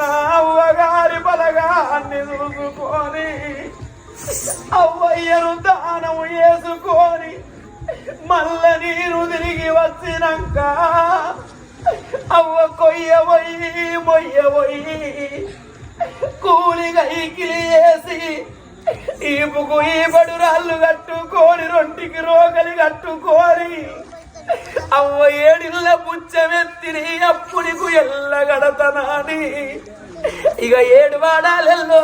ఉన్న అవ్వగారి బలగాన్ని చూసుకొని అవ్వయ్యను దానము వేసుకొని మల్ల నీరు తిరిగి వచ్చినాక అవ్వ కొయ్యబోయి మొయ్యబోయి కూలిగా ఈకిలి వేసి ఈపుకు ఈపడు రాళ్ళు కట్టుకొని రొంటికి రోగలి కట్టుకొని అవ్వ ఏడిళ్ళ పుచ్చమెత్తిని అప్పుడికు ఎల్లగడతనాని ఇక ఏడు వాడాలెల్లో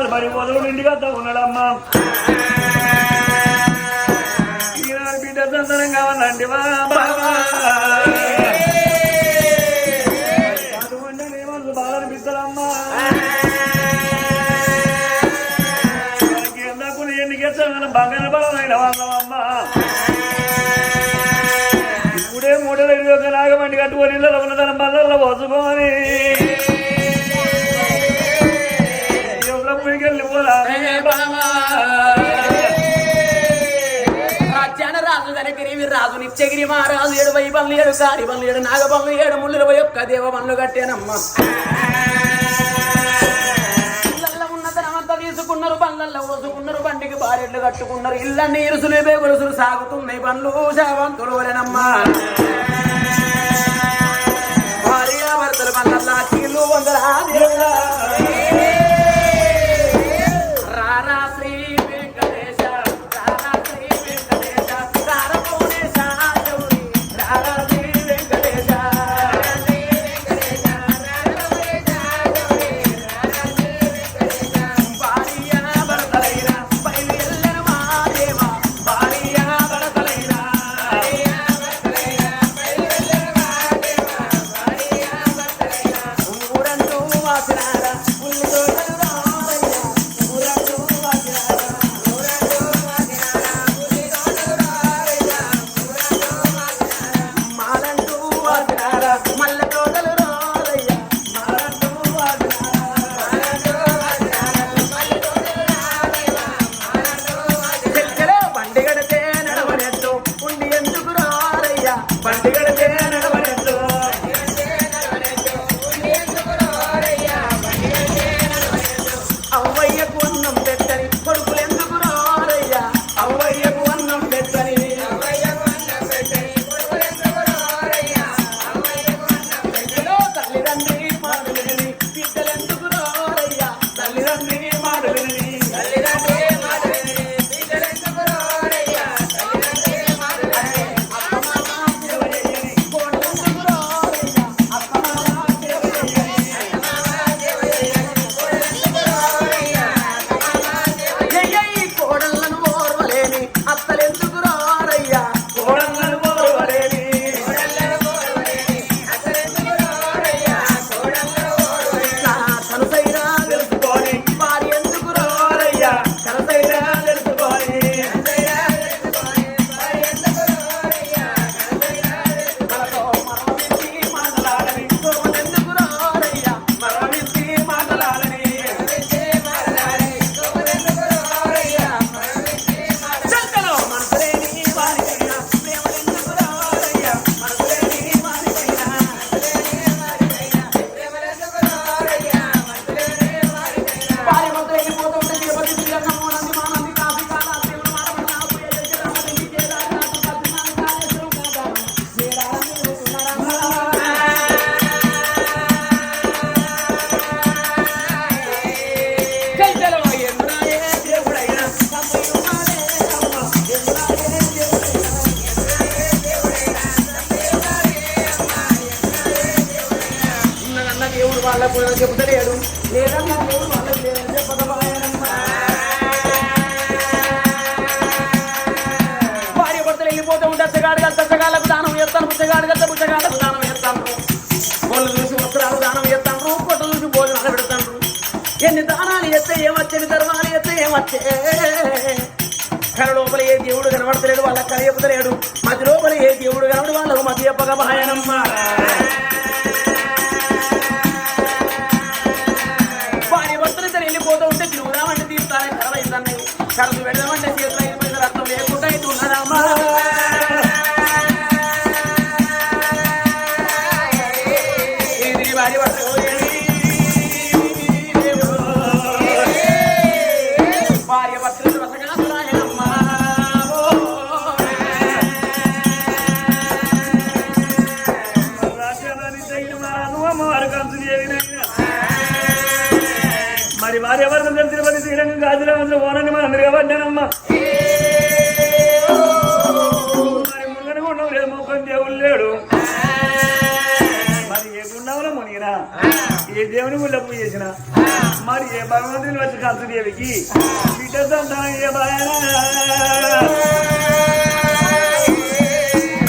వాడు మరి మొదలు నిండుగా ఉన్నాడమ్మా. ఈనాడు బిడ్డ సంతనం కావాలండి బాగా అనిపిస్తారమ్మా ఎందుకు ఎన్ని గెచ్చాను బంగారు బలం వాళ్ళమ్మా ఇప్పుడే మూడల ఇరవై ఒక నాగమండి కట్టుకొని ఇళ్ళలో ఉన్నదాన్ని బల్లల్లో పోసుకోని పువ్వుల రాజు వెనకిరివి రాజు నిత్యగిరి మహారాజు ఏడు వై బల్లు ఏడు కారి బల్లు ఏడు నాగబల్లు ఏడు ముళ్ళు ఇరవై ఒక్క దేవ బల్లు కట్టేనమ్మ. తీసుకున్నారు బండ్లల్లో ఓసుకున్నారు బండికి బారెట్లు కట్టుకున్నారు. ఇళ్ళ నీరుసులు బేగులుసులు సాగుతున్నాయి. బండ్లు శావంతులు వలనమ్మా దేవుడు చెబుతలేడు లేదన్నా దేవుడు లేదని భార్య భర్తలు వెళ్ళిపోతూ ఉంటే అచ్చగాడు గంట దానం చేస్తాను. పుచ్చగాడు గంట పుచ్చగాళ్ళకు దానం చేస్తాను. వాళ్ళు చూసి వస్త్రాలు దానం చేస్తాను. పొట్టు చూసి భోజనాలు పెడతాను. ఎన్ని దానాలు చేస్తే ఏమొచ్చే ఎన్ని ధర్మాలు చేస్తే ఏమొచ్చే? కళ లోపల ఏ దేవుడు కనబడతలేడు? వాళ్ళ కళ చెప్పుతలేడు మధ్య లోపల ఏ దేవుడు కనబడు? వాళ్ళకు మధ్య చెప్పగా భయనమ్మా శ్రీరంగం గాజురామంలో పోనండి మన అందరు పడ్డానమ్మా మరి ముందని గుండం లేదు మొక్కని దేవుడు లేడు. మరి ఏ గుండంలో మునిగినా ఏ దేవుని గుళ్ళ పూజ చేసిన మరి ఏ భగవంతుని వచ్చి కంచు దేవికి బిడ్డ సంతానం ఏ బాయనా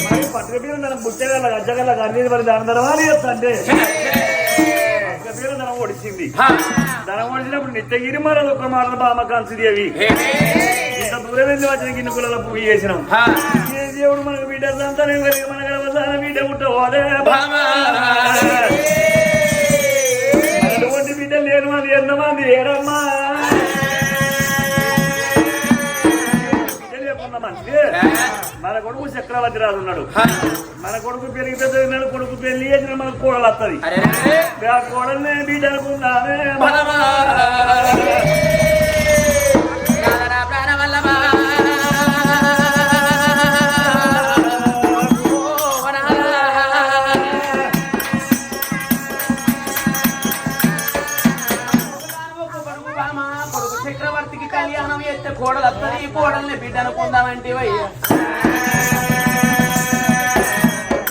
మరి పట్ల నన్ను బుచ్చగల గచ్చగల అన్ని మరి దాని తర్వాత చెప్తాంటే పేరు ధనం ఒడిచింది. ధనం ఒడిచినప్పుడు నిత్యగిరి మరి ఒక మాట బామ కంచుదేవి ఇంత దూరం వెళ్ళి వచ్చిన గిన్నె కుల పూజ చేసినాం? ఏ దేవుడు మనకు బిడ్డ సంతానం కలిగి మన గడపసాన బిడ్డ పుట్టవాలే అటువంటి బిడ్డ లేను ఎంతమంది? ఏరమ్మా మన కొడుకు చక్రవర్తి రాజు ఉన్నాడు. మన కొడుకు పెరిగి పెద్ద ఉన్నాడు కొడుకు పెళ్ళి చేసిన మనకు కోడలు వస్తుంది ఆ కోడల్ని బిడ్డ వస్తుంది బిడ్డ అనుకుందామంటే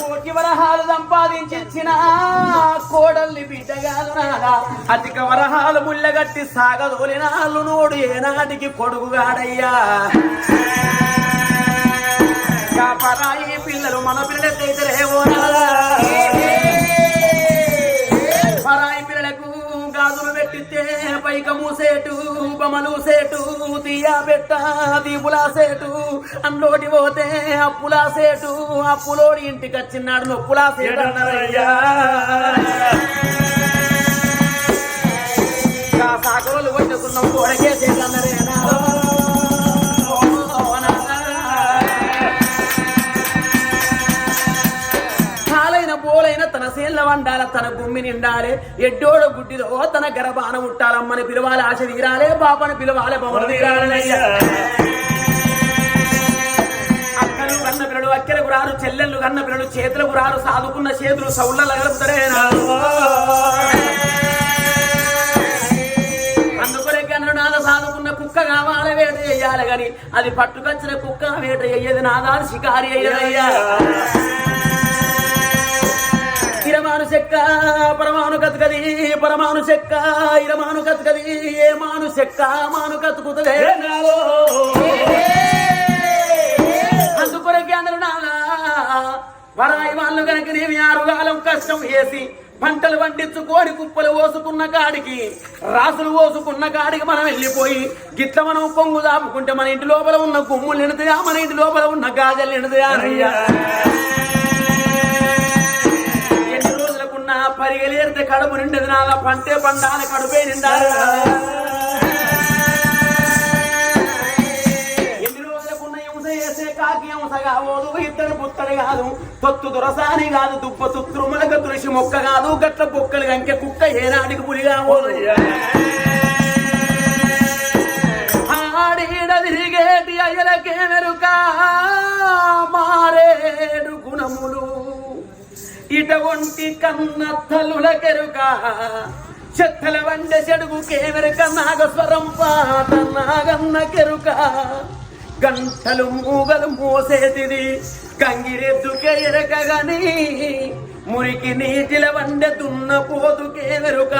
కోటి వరహాలు సంపాదించిన కోడల్ని బిడ్డగా నాదా అధిక వరహాలు ముళ్ళగట్టి సాగదోలిన నోడు ఏనాటికి కొడుకుగాడయ్యా. పరాయి పిల్లలు మన పిల్లలైతే రేవో నాదా బొమ్మలు సేటు తీయ పెట్ట దీపులా సేటు అంలోటి పోతే అప్పులా సేటు అప్పులోడి ఇంటికి వచ్చినాడు నొప్పులా సేటు అన్నారయ్యా. సాగోలు కొట్టుకున్నాం కోడకే సేటు అన్నారేనా పోలైన తన సేన్ల వండాల తన గుమ్మి నిండాలే. ఎడ్డోడ గుడ్డిదో తన గర్భాన ముట్టాలమ్మని పిలవాలి ఆశ తీరాలే పాపని పిలవాలి పవన తీరాలయ్యా అక్కలు కన్న పిల్లలు అక్కెలకు రారు చెల్లెళ్ళు కన్న పిల్లలు చేతులకు రారు సాదుకున్న చేతులు సౌళ్ళ గలుపుతారేనా అందుకొరే సాదుకున్న కుక్క కావాలి వేట చెయ్యాలి గాని అది పట్టుకొచ్చిన కుక్క వేట అయ్యేది నాదాలు షికారి అయ్యేదయ్యా ఇరమాను చెక్క పరమాను కతుకది పరమాను చెక్క ఇరమాను కతుకది ఏ మాను చెక్క మాను కతుకుతుంది అందుకొరకే అందరు నాలా వరాయి వాళ్ళు కనుక నేమి ఆరుగాలం కష్టం వేసి పంటలు పండించుకోని కుప్పలు పోసుకున్న కాడికి రాసులు పోసుకున్న కాడికి మనం వెళ్ళిపోయి గిట్ల మనం పొంగు దాపుకుంటే మన ఇంటి లోపల ఉన్న గుమ్ములు నిండుతాయా? మన ఇంటి లోపల ఉన్న గాజలు నిండుతాయా? అయ్యా. పరిగెలేరితే కడుపు నిండదు నాగా పంటే పండాలి కడుపే నిండాలి ఎన్ని రోజులకున్న హింస చేసే కాకి హింస కావోదు ఇద్దరు పుత్తడు కాదు. తొత్తు దురసాని కాదు దుప్ప తుత్రుమలక తులసి మొక్క కాదు. గట్ల బొక్కలు గంకె కుక్క ఏనాడికి పులి కావోదు. ఆడీడ తిరిగేటి అయ్యలకే మెరుక మారేడు గుణములు. ఇట ఒంటి కన్న తల్లులకెరుక చెత్తల వండె చెడుగు కేవెరక నాగస్వరం పాట నాగన్న కెరుక. గంటలు మూగలు మోసేతిది కంగిరెద్దుకే ఎరకగని మురికి నీటిల వండె దున్న పోతుకే వెరుక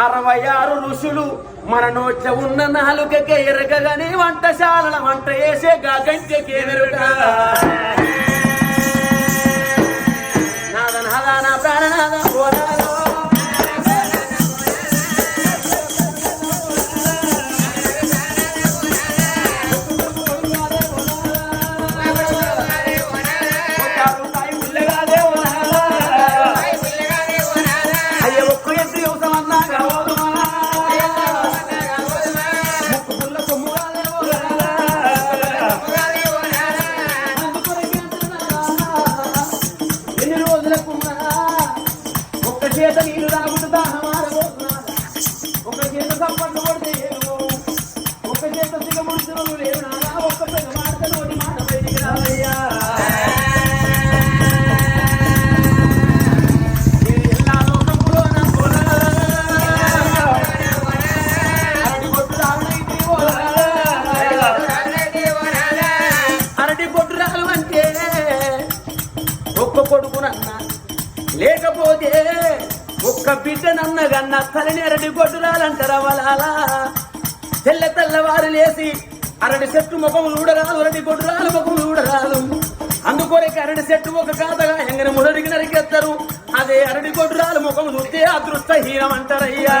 అరవై ఆరు ఋషులు మన నోట్ల ఉన్న నాలుకకే ఎరకగని వంటశాలల వంట వేసే గంటకే వెరుక నాద నాద తెల్లవారు లేసి అరటి చెట్టు ముఖం చూడరాదు అరటి కొట్టురాలు ముఖము చూడరాదు అందుకొరకు అరటి చెట్టు ఒక కాతగా ఎంగన ముడడికి నరికెత్తరు. అదే అరటి కొట్టురాలు ముఖం చూస్తే అదృష్టహీనం అంటారయ్యా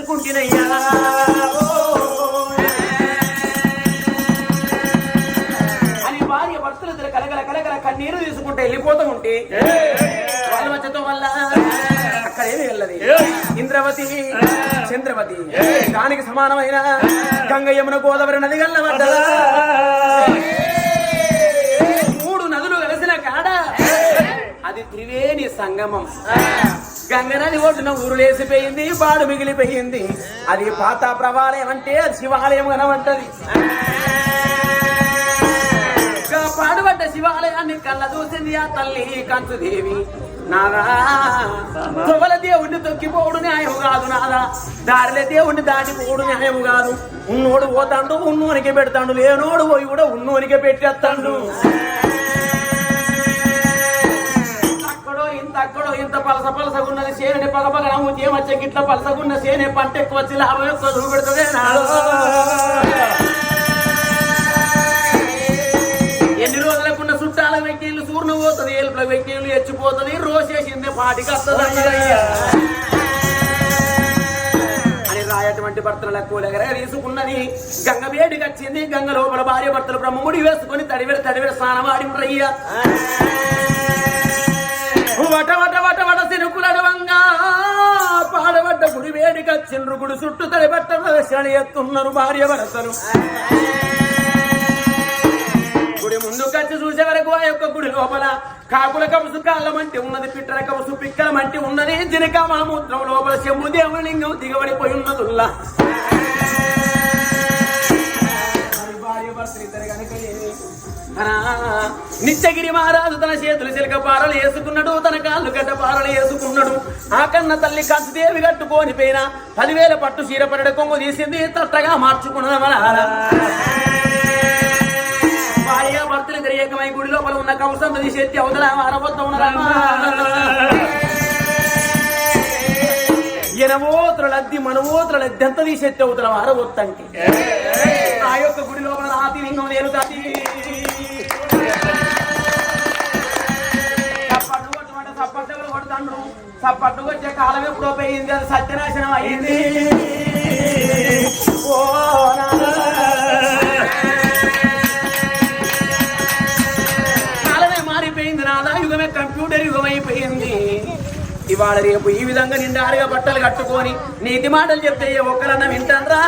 కొట్టురాలన్న అని భార్య భర్తలు ఇద్దరు కలగల కలగల కన్నీరు తీసుకుంటే వెళ్ళిపోతూ ఉంటే వాళ్ళ మధ్యతో వల్ల అక్కడ ఏమి వెళ్ళది ఇంద్రవతి చంద్రవతి దానికి సమానమైన గంగ యమున గోదావరి నది గల్లవడ్డ మూడు నదులు కలిసిన కాడ అది త్రివేణి సంగమం. గంగనది ఒడ్డున ఊరు లేసిపోయింది బాడు మిగిలిపోయింది. అది పాత ప్రవాలయం అంటే అది శివాలయం కనబడ్డది పాడుబడ్డ శివాలయాన్ని కళ్ళ చూసింది ఆ తల్లి కంచుదేవి. నాదా తొవల దేవుణ్ణి తొక్కిపోవడు న్యాయం కాదు నాదా దారిలో దేవుణ్ణి దాటిపోవడు న్యాయం కాదు. ఉన్నోడు పోతాడు ఉన్నోనికి పెడతాడు లేనోడు పోయి కూడా ఉన్నోనికే పెట్టేస్తాడు. అక్కడో ఇంత పలస పలసగున్నది సేనని పగపగ నమ్ము తేమచ్చ గిట్ల పలసగున్న సేనే పంట ఎక్కువ వచ్చి లాభం ఎక్కువ చూపెడుతుంది నాడు. ఎన్ని రోజులకున్న చుట్టాల వెక్కిళ్ళు సూర్ణ పోతుంది ఏలుపుల వెక్కిళ్ళు ఎచ్చిపోతుంది రోసేసింది పాటికి వస్తుంది అని రాయటువంటి భర్తల కూలగర తీసుకున్నది గంగ వేడికి వచ్చింది గంగ లోపల భార్య భర్తలు బ్రహ్మముడి వేసుకొని తడివెడ తడివెడ స్నానం ఆడి రయ్య వట వట వట వట సినుకులడవంగా పాడబడ్డ గుడి వేడిక వచ్చిండ్రు గుడి చుట్టూ తడిబట్ట శని ఎత్తున్నారు భార్య భరతలు గుడి ముందు కచ్చి చూసే వరకు ఆ యొక్క గుడి లోపల కాకుల కవసు కాళ్ళ మంటి ఉన్నది పిట్టల కవసు పిక్కల మంటి ఉన్నది జినక మలమూత్రం లోపల చెమ్ము దేవుని లింగం దిగబడిపోయి ఉన్నదుల్లా భార్య భర్తలు ఇద్దరు కనుక ఏమి? నిత్యగిరి మహారాజు తన చేతులు చిలక పారలు వేసుకున్నాడు తన కాళ్ళు గడ్డ పారలు వేసుకున్నాడు. ఆ కన్న తల్లి కంచుదేవి కట్టుకొని పోయిన పదివేల పట్టు చీరపడడ కొంగు తీసింది తట్టగా మార్చుకున్నది భార్య భక్తులు తెలియకమై గుడి లోపల ఉన్న కంసం తీసి ఎత్తి అవతల అరవత్త ఉన్నారమ్మా ఎనవోత్రలద్ది మనవోత్రలద్ది ఎంత తీసేత్తే అవుతున్న అరవత్తంకి. ఆ యొక్క గుడి లోపల రాతి లింగం నేలుతాది కొడతాండ్రు సప్పట్లు కొట్టే కాలం ఎప్పుడో పోయింది. అది సత్యనాశనం అయింది. ఓ నాదా. ఇవాళ రేపు ఈ విధంగా నిండారుగా బట్టలు కట్టుకొని నీతి మాటలు చెప్తే ఒక్కరన్నా వింటాన్రా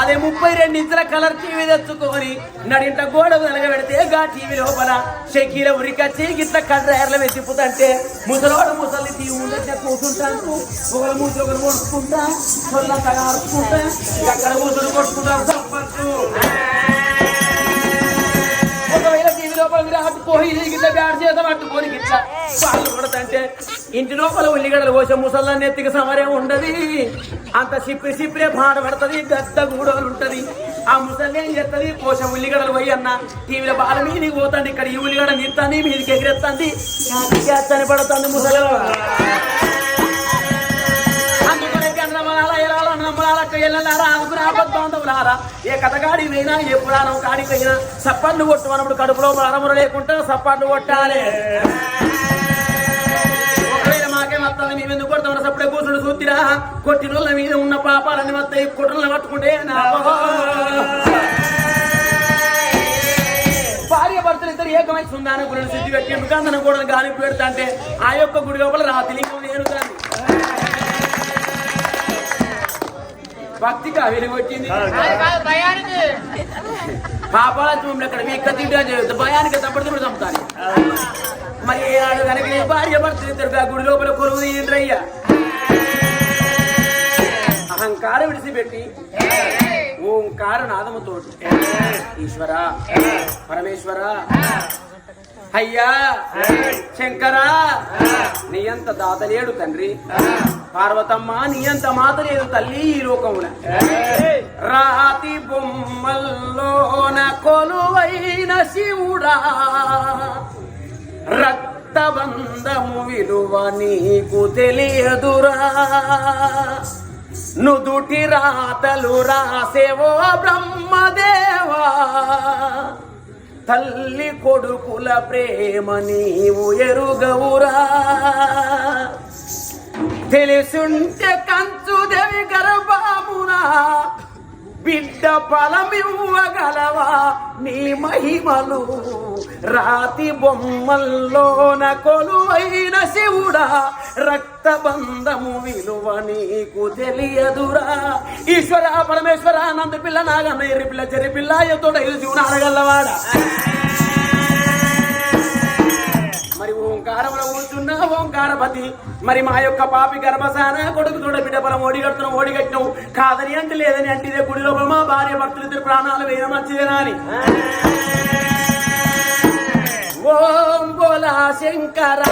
అదే ముప్పై రెండు ఇంచుల కలర్ టీవీ తెచ్చుకొని నడింట గోడ వెలగబెడితే గా టీవీ లోపల షకీల ఉరికచ్చి గిట్ల కడ్రాయర్ల వెతిపుతంటే ముసలోడు ముసలి టీవీ ముందర కూర్చుంటాను ఒకరు మూసి ఒకరు కొడుకుంటా సొల్లంతగా అరుచుకుంటా అక్కడ కూతురు కొట్టుకుంటారు తప్పచ్చు లోపల విరాట్ కోహ్లీ గిట్ల చేద్దాం అటు పట్టుకొని గిట్ల పాలు కొడతంటే ఇంటి లోపల ఉల్లిగడలు కోసే ముసల్లా ఎత్తికి సమరే ఉండదు. అంత సిప్పి సిప్పిరే పాట పడుతుంది గద్ద గూడోలు ఉంటది. ఆ ముసల్లి ఏం చేస్తుంది కోస ఉల్లిగడలు పోయి అన్న టీవీలో బాల మీదికి పోతాండి ఇక్కడ ఈ ఉల్లిగడ నిత్తాన్ని మీదకి ఎగిరెత్తుంది. చేస్తని పడుతుంది ముసలి. అందుకనే గంధమాల ఎలాల నమ్మలాలక్క ఎల్లలారా అందుకుని ఆపద్బాంధవులారా ఏ కథగాడి పోయినా ఏ పురాణం కాడికైనా సప్పండు కొట్టు అన్నప్పుడు కడుపులో అరముర లేకుండా సప్పండు కొట్టాలి. ఒకవేళ మేము ఎందుకు కొడతామని సప్పుడే కూర్చుని చూద్దిరా కొట్టినోళ్ళ మీద ఉన్న పాపాలని వస్తాయి కుట్రలను పట్టుకుంటే నా భార్య భర్తలు ఇద్దరు ఏకమై సుందాన గుడిని శుద్ధి పెట్టి గంధన కూడా గాలి పెడతా అంటే ఆ యొక్క గుడి లోపల రాతి నేను దాన్ని భక్తిగా వెలుగొచ్చింది పాపాల చూడండి అక్కడ మీ చేయొద్దు భయానికి తప్పటి చంపుతాను మరి ఏనాడు కనుక భార్య భర్తలు ఇద్దరు గుడి లోపల కొలువు తీయండి అహంకారం విడిచిపెట్టి ఓంకార నాదముతోటి. ఈశ్వర పరమేశ్వర. అయ్యా శంకరా నీ అంత దాత లేడు తండ్రి. పార్వతమ్మ నీ అంత మాత లేదు తల్లి ఈ లోకమున. రాతి బొమ్మల్లోన కొలువైన శివుడా. రక్తబంధము విలువ నీకు తెలియదురా. నుదుటి రాతలు రాసేవో బ్రహ్మదేవా. తల్లి కొడుకుల ప్రేమ నీవు ఎరుగవురా. తెలిసుంటే కంచుదేవి గర్భామున బిడ్డ ఫలమివ్వగలవా నీ మహిమలు? రాతి బొమ్మల్లోన కొలువైన శివుడా రక్తబంధము విలువ నీకు తెలియదురా. ఈశ్వర పరమేశ్వర నంద పిల్ల నాగన్న ఎర్రి పిల్ల చెరి పిల్ల ఎతోడ ఇది జీవన అడగల్లవాడా మరి ఓంకారంలో కూర్చున్న ఓంకారపతి మరి మా యొక్క పాపి గర్భసాన కొడుకు చూడ బిడ్డ బలం ఓడిగడుతున్నాం ఓడిగట్టినాం. కాదని అంటే లేదని అంటే ఇదే గుడి లోపల మా భార్య భక్తులు ఇద్దరు ప్రాణాలు వేయ మంచిదేనా అని ఓం బోలా శంకర.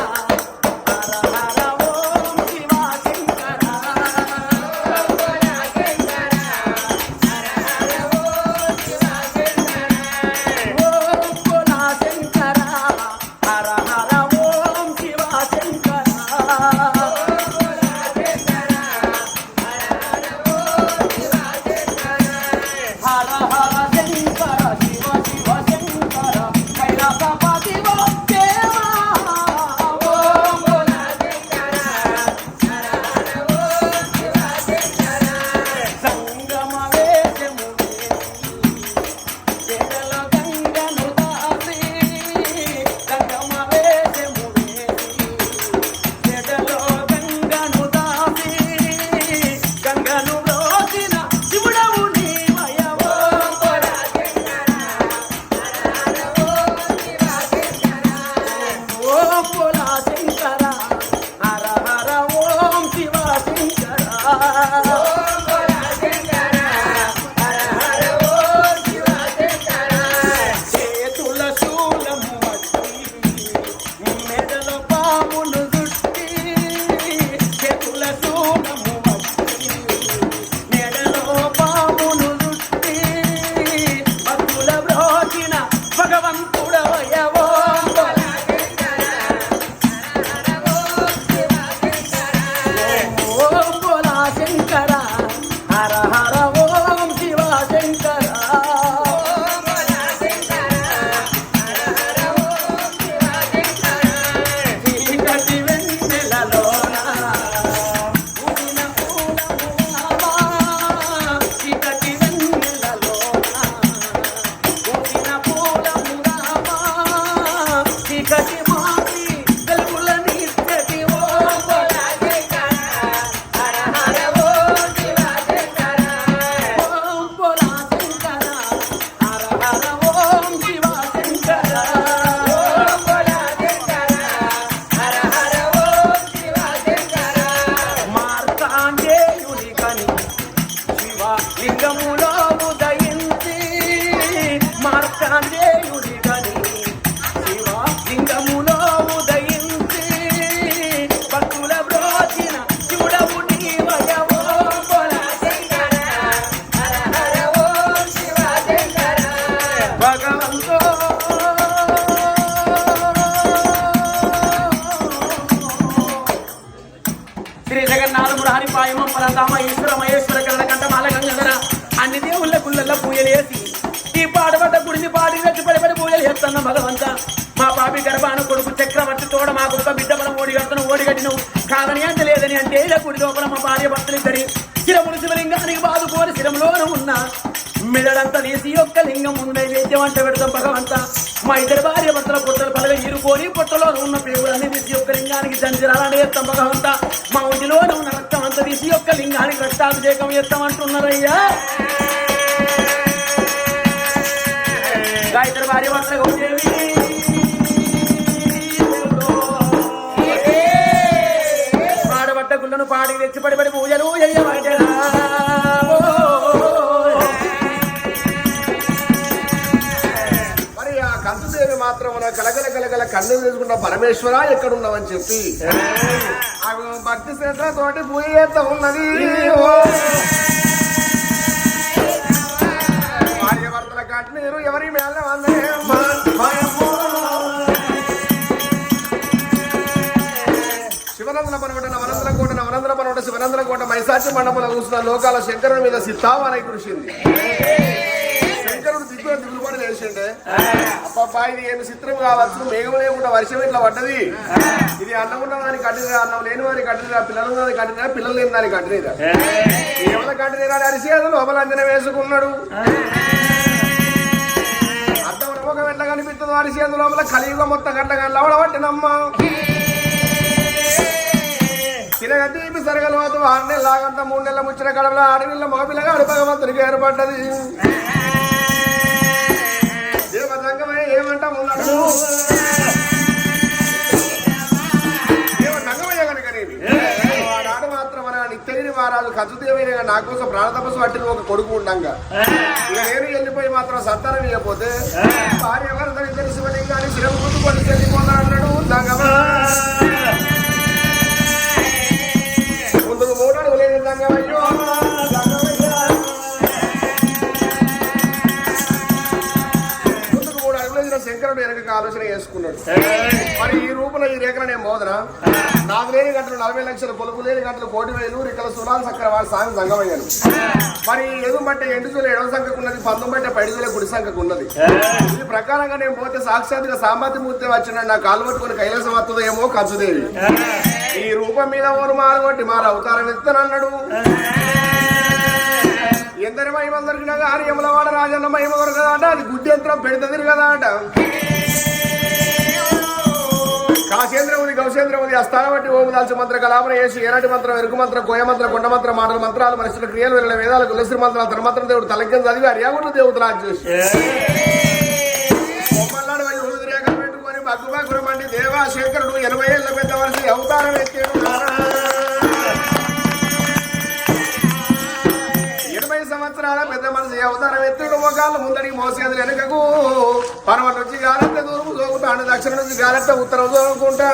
శ్రీ జగన్నాథ మురారి పాయమ పరదామ ఈశ్వర మహేశ్వర కరణ కంట మాల గంగధర. అన్ని దేవుళ్ళ గుళ్ళల్లో పూజలేసి ఈ పాడబడ్డ గుడిని పాడి వచ్చి పడిపడి పూజలు చేస్తున్న భగవంత. మా పాపి గర్భాన కొడుకు చక్రవర్తి తోడ మా గొప్ప బిడ్డ మనం ఓడి కడుతున్న ఓడి కాదని అంత లేదని అంటే ఇలా గుడి లోపల మా భార్య భర్తలు ఇద్దరి శిరములు శివలింగానికి బాదుకోని శిరములోనూ ఉన్న మిడలంతా నేసి యొక్క లింగం ఉండే వేద్యం అంటే పెడతాం భగవంత. మా ఇద్దరు భార్య భర్తల పొట్టలు పలగ ఇరుకోని పొట్టలో ఉన్న పేగులన్నీ తీసి యొక్క లింగానికి జంజరాలని చేస్తాం భగవంత. మా ఒంటిలో ఉన్న రక్తం అంత తీసి యొక్క లింగానికి రక్తాభిషేకం చేస్తాం అంటున్నారయ్యా. ఇద్దరు భార్య భర్తలు గౌదేవి పాడబట్ట గుళ్ళను పాడి తెచ్చి పడి పడి పూజలు చెయ్యమంటారా గల కలగల కన్ను పరమేశ్వర ఎక్కడున్నావని చెప్పి. ఆ భక్తి శ్రద్ధతోటి పూజ చేస్తా ఉన్నది. భార్యభర్తల కట్నీరు ఎవరి మేళ వందనే శివనందన పనవట నవనందన కోట నవనందన పనవట శివనందన కోట మైసాచి మండపంలో కూర్చున్న లోకాల శంకరుని మీద సిత్తావనై కృషింది దిగులుబడి లేచిండే అబ్బా ఇది ఏమి చిత్రం కావచ్చు? మేఘం లేకుండా వర్షం ఇట్లా పడ్డది. ఇది అన్నం ఉన్న దానికి కట్టిన అన్నం లేని వారికి కట్టిన పిల్లలు ఉన్న దానికి కట్టిన పిల్లలు లేని దానికి కట్టిన ఏమైనా కట్టిన అరిసి అది లోపల అంజన వేసుకున్నాడు. అర్థం ఒక వెంట కనిపిస్తుంది అరిసి అది లోపల. కలియుగ మొత్తం గంట గంటల పట్టినమ్మా తినగ తీపి సరగలవద్దు ఆరు నెలల మూడు నెలల ముచ్చిన కడవల అడవిలో మగపిల్లగా భగవంతునికి ఏర్పడ్డది. దేవతంగమై ఏమంటాం ఉన్నాడు? దేవతంగమయ్య కనుక వాడాడు మాత్రం మన నిత్యగిరి మహారాజు ఖచ్చుదేవైన నా కోసం ప్రాణ తపస్సు పట్టిన ఒక కొడుకు ఉండంగా. ఇక నేను వెళ్ళిపోయి మాత్రం సంతానం ఇవ్వకపోతే భార్య ఎవరితో ఇద్దరు శివలింగాన్ని శిరం ముందు కొని చెల్లిపోతాడు దంగమా ముందుకు మూడు అడుగులు లేదు శంకరుడు వెనక ఆలోచన చేసుకున్నాడు. మరి ఈ రూపంలో ఈ రేఖన నేను మోదన? నాకు లేని గంటలు నలభై లక్షలు పొలుపు లేని గంటలు కోటి వేలు ఇక్కడ సులాలు చక్ర వాడి సాయం సంగమయ్యాను మరి ఎదు బట్టే ఎండు చూల ఎడవ సంఖ్యకు ఉన్నది పంతొమ్మిది పైడు చూల గుడి సంఖ్యకు ఉన్నది ఈ ప్రకారంగా నేను పోతే సాక్షాత్గా సాంబాతి మూర్తి వచ్చిన నా కాలు పట్టుకుని కైలాసం వస్తుందో ఏమో ఖర్చుదేవి ఈ రూపం మీద ఓరు మారగొట్టి మారు అవతారం ఎత్తనన్నాడు. ఎందరి మహిమ దొరికినా కానీ యములవాడ రాజన్న మహిమ దొరకదా అంట. అది గుడ్డి యంత్రం పెడుతుంది కదా అంట. కాశేంద్రముది గౌసేంద్రముది అస్థానం బట్టి ఓము దాల్చి మంత్ర కలాపన చేసి ఏనాటి మంత్రం ఎరుకు మంత్రం కోయ మంత్రం కొండ మంత్రం మాటల మంత్రాలు మనుషుల క్రియలు వెళ్ళిన వేదాలు గులశ్రీ మంత్రాలు ధర్మంత్రం దేవుడు తలకింద చదివి అర్యాగుండు దేవుడు రాజు చేసి. ఉరుదు రేఖలు పెట్టుకొని బగ్గు బగ్గురు మండి దేవా శంకరుడు ఎనభై ఏళ్ళ పెద్ద మనిషి అవతారం ఎత్తాడు పెద్ద అవతారం ఎత్తుడు మొగాళ్ళు ముందడికి మోసేది వెనుకకు? పరమ నుంచి గాలంత దూరం సోకుతాడు దక్షిణ నుంచి గాలంత ఉత్తరం సోకుంటా.